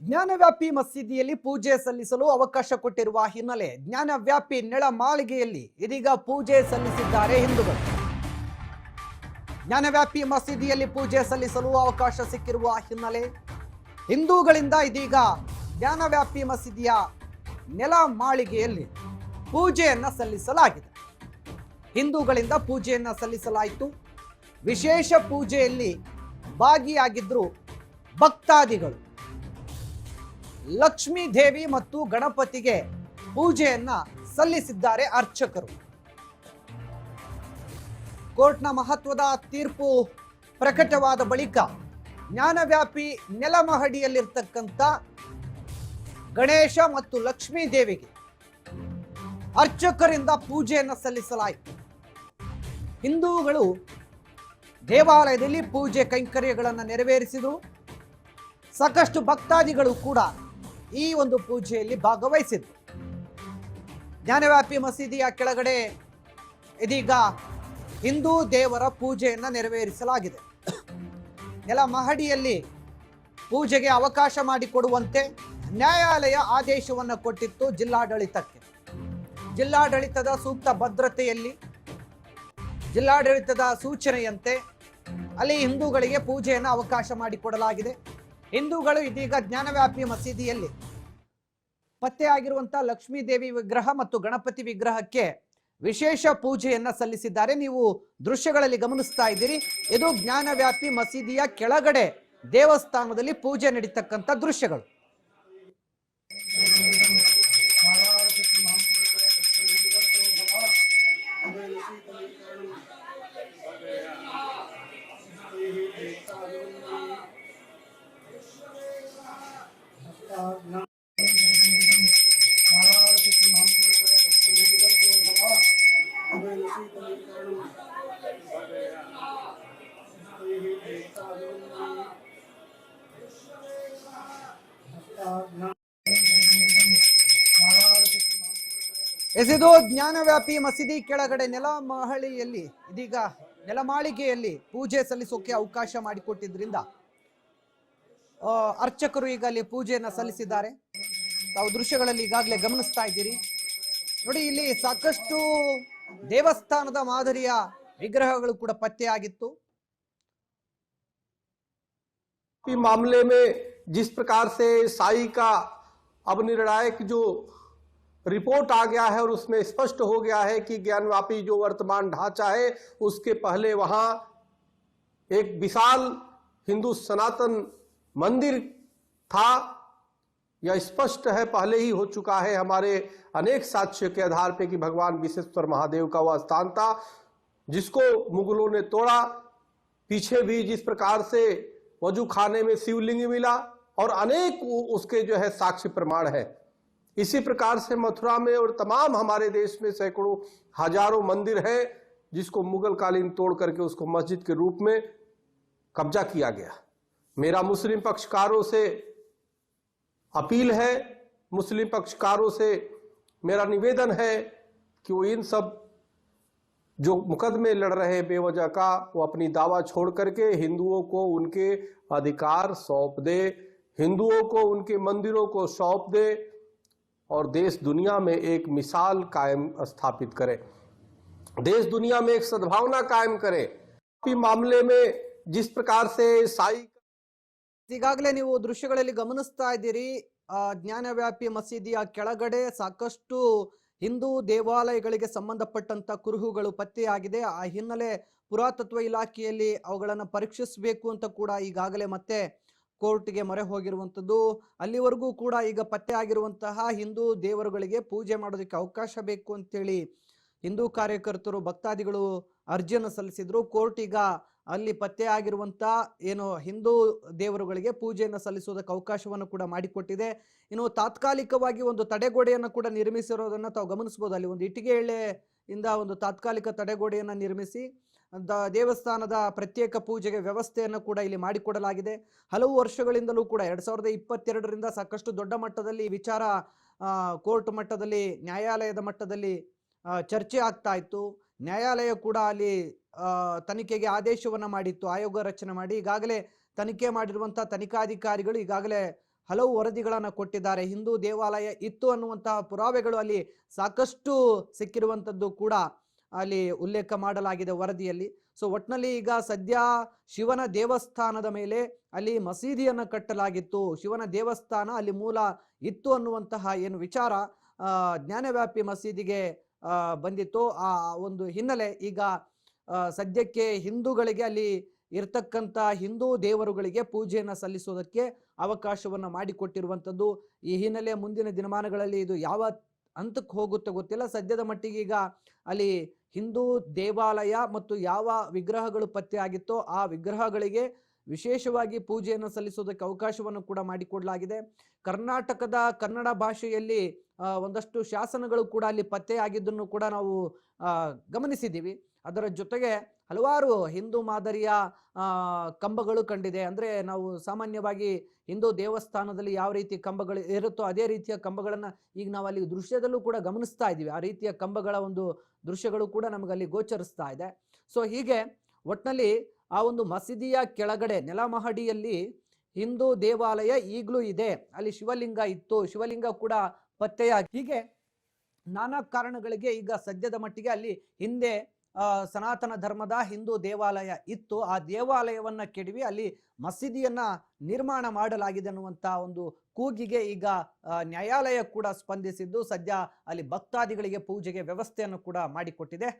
ಜ್ಞಾನವ್ಯಾಪಿ ಮಸೀದಿಯಲ್ಲಿ ಪೂಜೆ ಸಲ್ಲಿಸಲು ಅವಕಾಶ ಕೊಟ್ಟಿರುವ ಹಿನ್ನೆಲೆ ಜ್ಞಾನವ್ಯಾಪಿ ನೆಳ ಮಾಳಿಗೆಯಲ್ಲಿ ಇದೀಗ ಪೂಜೆ ಸಲ್ಲಿಸಿದ್ದಾರೆ ಹಿಂದೂಗಳು. ಜ್ಞಾನವ್ಯಾಪಿ ಮಸೀದಿಯಲ್ಲಿ ಪೂಜೆ ಸಲ್ಲಿಸಲು ಅವಕಾಶ ಸಿಕ್ಕಿರುವ ಹಿನ್ನೆಲೆ ಹಿಂದೂಗಳಿಂದ ಇದೀಗ ಜ್ಞಾನವ್ಯಾಪಿ ಮಸೀದಿಯ ನೆಲ ಮಾಳಿಗೆಯಲ್ಲಿ ಪೂಜೆಯನ್ನು ಸಲ್ಲಿಸಲಾಗಿದೆ. ಹಿಂದೂಗಳಿಂದ ಪೂಜೆಯನ್ನು ಸಲ್ಲಿಸಲಾಯಿತು. ವಿಶೇಷ ಪೂಜೆಯಲ್ಲಿ ಭಾಗಿಯಾಗಿದ್ದರು ಭಕ್ತಾದಿಗಳು. ಲಕ್ಷ್ಮೀ ದೇವಿ ಮತ್ತು ಗಣಪತಿಗೆ ಪೂಜೆಯನ್ನ ಸಲ್ಲಿಸಿದ್ದಾರೆ ಅರ್ಚಕರು. ಕೋರ್ಟ್ನ ಮಹತ್ವದ ತೀರ್ಪು ಪ್ರಕಟವಾದ ಬಳಿಕ ಜ್ಞಾನವ್ಯಾಪಿ ನೆಲಮಹಡಿಯಲ್ಲಿರ್ತಕ್ಕಂಥ ಗಣೇಶ ಮತ್ತು ಲಕ್ಷ್ಮೀ ದೇವಿಗೆ ಅರ್ಚಕರಿಂದ ಪೂಜೆಯನ್ನು ಸಲ್ಲಿಸಲಾಯಿತು. ಹಿಂದೂಗಳು ದೇವಾಲಯದಲ್ಲಿ ಪೂಜೆ ಕೈಂಕರ್ಯಗಳನ್ನು ನೆರವೇರಿಸಿದರು. ಸಾಕಷ್ಟು ಭಕ್ತಾದಿಗಳು ಕೂಡ ಈ ಒಂದು ಪೂಜೆಯಲ್ಲಿ ಭಾಗವಹಿಸಿದ್ರು ಜ್ಞಾನವ್ಯಾಪಿ ಮಸೀದಿಯ ಕೆಳಗಡೆ ಇದೀಗ ಹಿಂದೂ ದೇವರ ಪೂಜೆಯನ್ನು ನೆರವೇರಿಸಲಾಗಿದೆ. ನೆಲ ಮಹಡಿಯಲ್ಲಿ ಪೂಜೆಗೆ ಅವಕಾಶ ಮಾಡಿಕೊಡುವಂತೆ ನ್ಯಾಯಾಲಯ ಆದೇಶವನ್ನು ಕೊಟ್ಟಿತ್ತು ಜಿಲ್ಲಾಡಳಿತಕ್ಕೆ. ಜಿಲ್ಲಾಡಳಿತದ ಸೂಕ್ತ ಭದ್ರತೆಯಲ್ಲಿ, ಜಿಲ್ಲಾಡಳಿತದ ಸೂಚನೆಯಂತೆ ಅಲ್ಲಿ ಹಿಂದೂಗಳಿಗೆ ಪೂಜೆಯನ್ನು ಅವಕಾಶ ಮಾಡಿಕೊಡಲಾಗಿದೆ. ಹಿಂದೂಗಳು ಇದೀಗ ಜ್ಞಾನವ್ಯಾಪಿ ಮಸೀದಿಯಲ್ಲಿ ಪತ್ತೆಯಾಗಿರುವಂಥ ಲಕ್ಷ್ಮೀ ದೇವಿ ವಿಗ್ರಹ ಮತ್ತು ಗಣಪತಿ ವಿಗ್ರಹಕ್ಕೆ ವಿಶೇಷ ಪೂಜೆಯನ್ನ ಸಲ್ಲಿಸಿದ್ದಾರೆ. ನೀವು ದೃಶ್ಯಗಳಲ್ಲಿ ಗಮನಿಸ್ತಾ ಇದ್ದೀರಿ. ಇದು ಜ್ಞಾನವ್ಯಾಪಿ ಮಸೀದಿಯ ಕೆಳಗಡೆ ದೇವಸ್ಥಾನದಲ್ಲಿ ಪೂಜೆ ನಡೀತಕ್ಕಂಥ ದೃಶ್ಯಗಳು. ಎಸೆದು ಜ್ಞಾನವ್ಯಾಪಿ ಮಸೀದಿ ಕೆಳಗಡೆ ನೆಲ ಮಹಳಿಯಲ್ಲಿ ಇದೀಗ ನೆಲಮಾಳಿಗೆಯಲ್ಲಿ ಪೂಜೆ ಸಲ್ಲಿಸೋಕೆ ಅವಕಾಶ ಮಾಡಿಕೊಟ್ಟಿದ್ರಿಂದ ಅರ್ಚಕರು ಈಗ ಅಲ್ಲಿ ಪೂಜೆಯನ್ನ ಸಲ್ಲಿಸಿದ್ದಾರೆ. ತಾವು ದೃಶ್ಯಗಳಲ್ಲಿ ಈಗಾಗಲೇ ಗಮನಿಸ್ತಾ ಇದ್ದೀರಿ. ನೋಡಿ, ಇಲ್ಲಿ ಸಾಕಷ್ಟು ದೇವಸ್ಥಾನದ ಮಾದರಿಯ ವಿಗ್ರಹಗಳು ಕೂಡ ಪತ್ತೆಯಾಗಿತ್ತು कि मामले में जिस प्रकार से साई का अब निर्णायक जो रिपोर्ट आ गया है और उसमें स्पष्ट हो गया है कि ज्ञानवापी जो वर्तमान ढांचा है उसके पहले वहां एक विशाल हिंदू सनातन मंदिर था यह स्पष्ट है, पहले ही हो चुका है हमारे अनेक साक्ष्य के आधार पे कि भगवान विश्वेश्वर महादेव का वह स्थान था, जिसको मुगलों ने तोड़ा। पीछे भी जिस प्रकार से वज़ू खाने में शिवलिंग मिला और अनेक उसके जो है साक्ष्य प्रमाण है। इसी प्रकार से मथुरा में और तमाम हमारे देश में सैकड़ों, हज़ारों मंदिर हैं, जिसको मुगल कालीन तोड़ करके उसको मस्जिद के रूप में कब्जा किया गया। मेरा मुस्लिम पक्षकारों से अपील है, मुस्लिम पक्षकारों से मेरा निवेदन है कि वो इन सब जो मुकदमे लड़ रहे बेवजह का, वो अपनी दावा छोड़ करके हिंदुओं को उनके अधिकार सौंप दे, हिंदुओं को उनके मंदिरों को सौंप दे और देश दुनिया में एक मिसाल कायम स्थापित करे। देश दुनिया में एक सद्भावना कायम करे। मामले में जिस प्रकार से साई ಈಗಾಗಲೇ ನೀವು ದೃಶ್ಯಗಳಲ್ಲಿ ಗಮನಿಸ್ತಾ ಇದ್ದೀರಿ ಜ್ಞಾನವ್ಯಾಪಿ ಮಸೀದಿಯ ಕೆಳಗಡೆ ಸಾಕಷ್ಟು ಹಿಂದೂ ದೇವಾಲಯಗಳಿಗೆ ಸಂಬಂಧಪಟ್ಟಂತ ಕುರುಹುಗಳು ಪತ್ತೆಯಾಗಿದೆ. ಆ ಹಿನ್ನೆಲೆ ಪುರಾತತ್ವ ಇಲಾಖೆಯಲ್ಲಿ ಅವುಗಳನ್ನು ಪರೀಕ್ಷಿಸಬೇಕು ಅಂತ ಕೂಡ ಈಗಾಗಲೇ ಮತ್ತೆ ಕೋರ್ಟ್ಗೆ ಮೊರೆ ಹೋಗಿರುವಂಥದ್ದು. ಅಲ್ಲಿವರೆಗೂ ಕೂಡ ಈಗ ಪತ್ತೆ ಆಗಿರುವಂತಹ ಹಿಂದೂ ದೇವರುಗಳಿಗೆ ಪೂಜೆ ಮಾಡೋದಕ್ಕೆ ಅವಕಾಶ ಬೇಕು ಅಂತೇಳಿ ಹಿಂದೂ ಕಾರ್ಯಕರ್ತರು, ಭಕ್ತಾದಿಗಳು ಅರ್ಜಿಯನ್ನು ಸಲ್ಲಿಸಿದ್ರು. ಕೋರ್ಟ್ ಈಗ ಅಲ್ಲಿ ಪತ್ತೆ ಆಗಿರುವಂತ ಏನು ಹಿಂದೂ ದೇವರುಗಳಿಗೆ ಪೂಜೆಯನ್ನು ಸಲ್ಲಿಸುವುದಕ್ಕೆ ಅವಕಾಶವನ್ನು ಕೂಡ ಮಾಡಿಕೊಟ್ಟಿದೆ. ಇನ್ನು ತಾತ್ಕಾಲಿಕವಾಗಿ ಒಂದು ತಡೆಗೋಡೆಯನ್ನು ಕೂಡ ನಿರ್ಮಿಸಿರೋದನ್ನ ತಾವು ಗಮನಿಸಬಹುದು ಅಲ್ಲಿ ಒಂದು ಇಟ್ಟಿಗೆ ಇಂದ ಒಂದು ತಾತ್ಕಾಲಿಕ ತಡೆಗೋಡೆಯನ್ನು ನಿರ್ಮಿಸಿ, ದ ದೇವಸ್ಥಾನದ ಪ್ರತ್ಯೇಕ ಪೂಜೆಗೆ ವ್ಯವಸ್ಥೆಯನ್ನು ಕೂಡ ಇಲ್ಲಿ ಮಾಡಿಕೊಡಲಾಗಿದೆ. ಹಲವು ವರ್ಷಗಳಿಂದಲೂ ಕೂಡ ಎರಡು ಸಾವಿರದ ಇಪ್ಪತ್ತೆರಡರಿಂದ ಸಾಕಷ್ಟು ದೊಡ್ಡ ಮಟ್ಟದಲ್ಲಿ ವಿಚಾರ ಕೋರ್ಟ್ ಮಟ್ಟದಲ್ಲಿ, ನ್ಯಾಯಾಲಯದ ಮಟ್ಟದಲ್ಲಿ ಚರ್ಚೆ ಆಗ್ತಾ ಇತ್ತು. ನ್ಯಾಯಾಲಯ ಕೂಡ ಅಲ್ಲಿ ತನಿಖೆಗೆ ಆದೇಶವನ್ನ ಮಾಡಿತ್ತು. ಆಯೋಗ ರಚನೆ ಮಾಡಿ. ಈಗಾಗಲೇ ತನಿಖೆ ಮಾಡಿರುವಂತಹ ತನಿಖಾಧಿಕಾರಿಗಳು ಈಗಾಗಲೇ ಹಲವು ವರದಿಗಳನ್ನು ಕೊಟ್ಟಿದ್ದಾರೆ. ಹಿಂದೂ ದೇವಾಲಯ ಇತ್ತು ಅನ್ನುವಂತಹ ಪುರಾವೆಗಳು ಅಲ್ಲಿ ಸಾಕಷ್ಟು ಸಿಕ್ಕಿರುವಂಥದ್ದು ಕೂಡ ಅಲ್ಲಿ ಉಲ್ಲೇಖ ಮಾಡಲಾಗಿದೆ ವರದಿಯಲ್ಲಿ. ಸೊ ಒಟ್ನಲ್ಲಿ ಈಗ ಸದ್ಯ ಶಿವನ ದೇವಸ್ಥಾನದ ಮೇಲೆ ಅಲ್ಲಿ ಮಸೀದಿಯನ್ನು ಕಟ್ಟಲಾಗಿತ್ತು. ಶಿವನ ದೇವಸ್ಥಾನ ಅಲ್ಲಿ ಮೂಲ ಇತ್ತು ಅನ್ನುವಂತಹ ಏನು ವಿಚಾರ ಜ್ಞಾನವ್ಯಾಪಿ ಮಸೀದಿಗೆ ಬಂದಿತ್ತು. ಆ, ಒಂದು ಹಿನ್ನೆಲೆ ಈಗ ಸದ್ಯಕ್ಕೆ ಹಿಂದೂಗಳಿಗೆ ಅಲ್ಲಿ ಇರ್ತಕ್ಕಂಥ ಹಿಂದೂ ದೇವರುಗಳಿಗೆ ಪೂಜೆಯನ್ನು ಸಲ್ಲಿಸೋದಕ್ಕೆ ಅವಕಾಶವನ್ನು ಮಾಡಿಕೊಟ್ಟಿರುವಂಥದ್ದು. ಈ ಹಿನ್ನೆಲೆ ಮುಂದಿನ ದಿನಮಾನಗಳಲ್ಲಿ ಇದು ಯಾವ ಹಂತಕ್ಕೆ ಹೋಗುತ್ತೆ ಗೊತ್ತಿಲ್ಲ. ಸದ್ಯದ ಮಟ್ಟಿಗೆ ಈಗ ಅಲ್ಲಿ ಹಿಂದೂ ದೇವಾಲಯ ಮತ್ತು ಯಾವ ವಿಗ್ರಹಗಳು ಪತ್ತೆ ಆಗಿತ್ತೋ ಆ ವಿಗ್ರಹಗಳಿಗೆ ವಿಶೇಷವಾಗಿ ಪೂಜೆಯನ್ನು ಸಲ್ಲಿಸೋದಕ್ಕೆ ಅವಕಾಶವನ್ನು ಕೂಡ ಮಾಡಿಕೊಡಲಾಗಿದೆ. ಕರ್ನಾಟಕದ ಕನ್ನಡ ಭಾಷೆಯಲ್ಲಿ ಒಂದಷ್ಟು ಶಾಸನಗಳು ಕೂಡ ಅಲ್ಲಿ ಪತ್ತೆಯಾಗಿದ್ದನ್ನು ಕೂಡ ನಾವು ಗಮನಿಸಿದ್ದೀವಿ. ಅದರ ಜೊತೆಗೆ ಹಲವಾರು ಹಿಂದೂ ಮಾದರಿಯ ಕಂಬಗಳು ಕಂಡಿದೆ. ಅಂದರೆ ನಾವು ಸಾಮಾನ್ಯವಾಗಿ ಹಿಂದೂ ದೇವಸ್ಥಾನದಲ್ಲಿ ಯಾವ ರೀತಿ ಕಂಬಗಳು ಇರುತ್ತೋ ಅದೇ ರೀತಿಯ ಕಂಬಗಳನ್ನು ಈಗ ನಾವು ಅಲ್ಲಿ ದೃಶ್ಯದಲ್ಲೂ ಕೂಡ ಗಮನಿಸ್ತಾ ಇದ್ದೀವಿ. ಆ ರೀತಿಯ ಕಂಬಗಳ ಒಂದು ದೃಶ್ಯಗಳು ಕೂಡ ನಮಗಲ್ಲಿ ಗೋಚರಿಸ್ತಾ ಇದೆ. ಸೊ ಹೀಗೆ ಒಟ್ಟಿನಲ್ಲಿ ಆ ಒಂದು ಮಸೀದಿಯ ಕೆಳಗಡೆ ನೆಲಮಹಡಿಯಲ್ಲಿ ಹಿಂದೂ ದೇವಾಲಯ ಈಗಲೂ ಇದೆ. ಅಲ್ಲಿ ಶಿವಲಿಂಗ ಇತ್ತು. ಶಿವಲಿಂಗ ಕೂಡ ಪತ್ತೆಯಾಗಿ ಹೀಗೆ ನಾನಾ ಕಾರಣಗಳಿಗೆ ಈಗ ಸದ್ಯದ ಮಟ್ಟಿಗೆ ಅಲ್ಲಿ ಹಿಂದೆ ಸನಾತನ ಧರ್ಮದ ಹಿಂದೂ ದೇವಾಲಯ ಇತ್ತು. ಆ ದೇವಾಲಯವನ್ನ ಕೆಡವಿ ಅಲ್ಲಿ ಮಸೀದಿಯನ್ನು ನಿರ್ಮಾಣ ಮಾಡಲಾಗಿದೆ ಅನ್ನುವಂತ ಒಂದು ಕೂಗಿಗೆ ಈಗ ನ್ಯಾಯಾಲಯ ಕೂಡ ಸ್ಪಂದಿಸಿದ್ದು. ಸದ್ಯ ಅಲ್ಲಿ ಭಕ್ತಾದಿಗಳಿಗೆ ಪೂಜೆಗೆ ವ್ಯವಸ್ಥೆಯನ್ನು ಕೂಡ ಮಾಡಿಕೊಟ್ಟಿದೆ.